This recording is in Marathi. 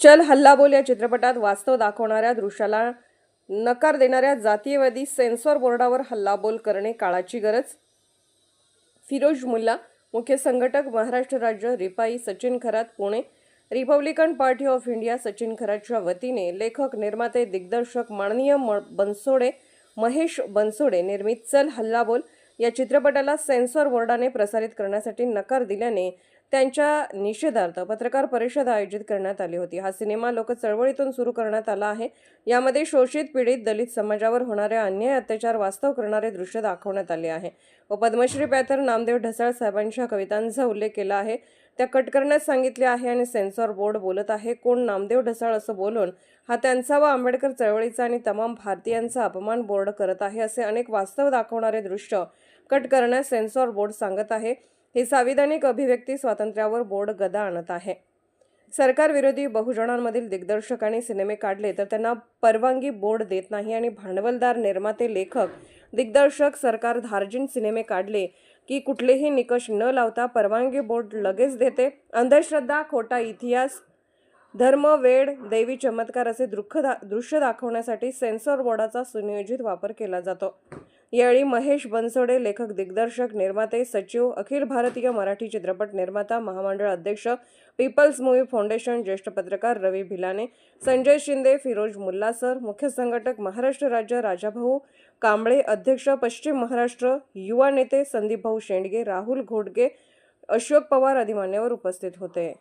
चल हल्ला बोल या चित्रपटात वास्तव दाखवणाऱ्या दृश्याला नकार देणाऱ्या जातीयवादी सेन्सॉर बोर्डावर हल्लाबोल करणे काळाची गरज? फिरोज मुल्ला मुख्य संघटक महाराष्ट्र राज्य RPI Sachin Kharat Pune. Republican Party of India Sachin खरातच्या वतीने लेखक निर्माते दिग्दर्शक माननीय म बनसोडे महेश बनसोडे निर्मित चल हल्लाबोल या चित्रपटाला सेन्सॉर बोर्डाने प्रसारित करण्यासाठी नकार दिल्याने त्यांच्या निषेधार्थ पत्रकार परिषद आयोजित करण्यात आली होती. हा सिनेमा लोक चळवळीतून सुरू करण्यात आला आहे. यामध्ये शोषित पीडित दलित समाजावर होणाऱ्या अन्याय अत्याचार वास्तव करणारे दृश्य दाखवण्यात आले आहे. व पद्मश्री पॅथर नामदेव ढसाळ साहेबांच्या कवितांचा उल्लेख केला आहे. त्या कट करण्यास सांगितले आहे आणि सेन्सॉर बोर्ड बोलत आहे कोण नामदेव ढसाळ असं बोलून हा त्यांचा व आंबेडकर चळवळीचा आणि तमाम भारतीयांचा अपमान बोर्ड करत आहे असे अनेक वास्तव दाखवणारे दृश्य कट करण्यास सेन्सॉर बोर्ड सांगत आहे. ही संविधानिक अभिव्यक्ती स्वातंत्र्यावर बोर्ड गदा आणत आहे. सरकारविरोधी बहुजनांमधील दिग्दर्शकांनी सिनेमे काढले तर त्यांना परवानगी बोर्ड देत नाही आणि भांडवलदार निर्माते लेखक दिग्दर्शक सरकार धार्जिन सिनेमे काढले की कुठलेही निकष न लावता परवानगी बोर्ड लगेच देते. अंधश्रद्धा खोटा इतिहास धर्म वेड दैवी चमत्कार असे दृख दा दृश्य दाखवण्यासाठी सेन्सॉर बोर्डाचा सुनियोजित वापर केला जातो. यावेळी महेश बनसोडे लेखक दिग्दर्शक निर्माते सचिव अखिल भारतीय मराठी चित्रपट निर्माता महामंडळ अध्यक्ष पीपल्स मूव्ही फाउंडेशन ज्येष्ठ पत्रकार रवी भिलाने संजय शिंदे फिरोज मुल्ला सर मुख्य संघटक महाराष्ट्र राज्य राजाभाऊ कांबळे अध्यक्ष पश्चिम महाराष्ट्र युवा नेते संदीप भाऊ शेंडगे राहुल घोडगे अशोक पवार आदी मान्यवर उपस्थित होते.